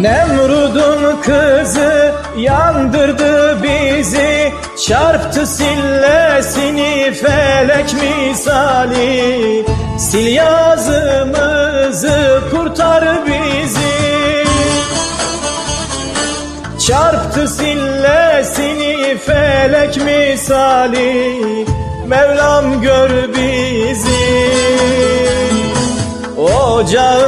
Nemrut'un kızı yandırdı bizi Çarptı sillesini felek misali. Sil yazımızı kurtar bizi. Çarptı sillesini felek misali. Mevlam gör bizi. Söndü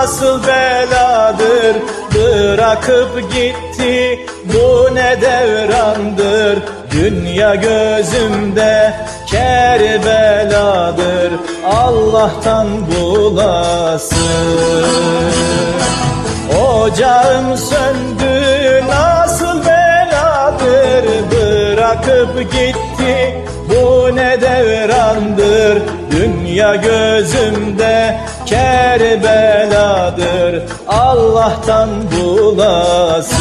nasıl beladır? Bırakıp gitti. Bu ne devrandır? Dünya gözümde kerbeladır. Allah'tan bulasın. Ocağım söndü. Nasıl beladır? Bırakıp gitti. Bu ne devrandır? Dünya gözümde kerbeladır Allah'tan bulasın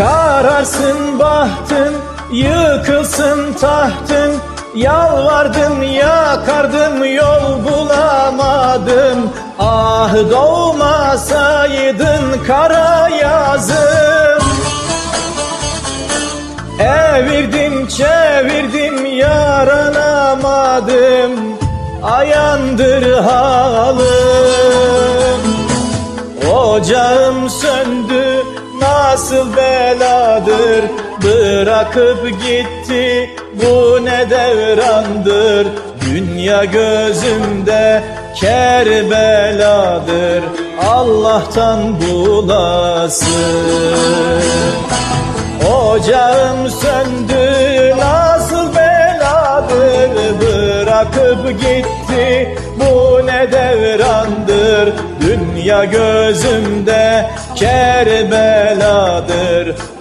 Kararsın bahtın, yıkılsın tahtın Yalvardım yakardım yol bulamadım. Ah doğmasaydın kara yazım. Evirdim çevirdim yaranamadım. Ayandır halım. Ocağım söndü nasıl beladır Bırakıp gitti. Bu ne devrandır? Dünya gözümde kerbeladır. Allah'tan bulasın Ocağım söndü nasıl beladır? Bırakıp gitti. Bu ne devrandır Dünya gözümde kerbeladır.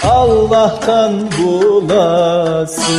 Allah'tan bulasın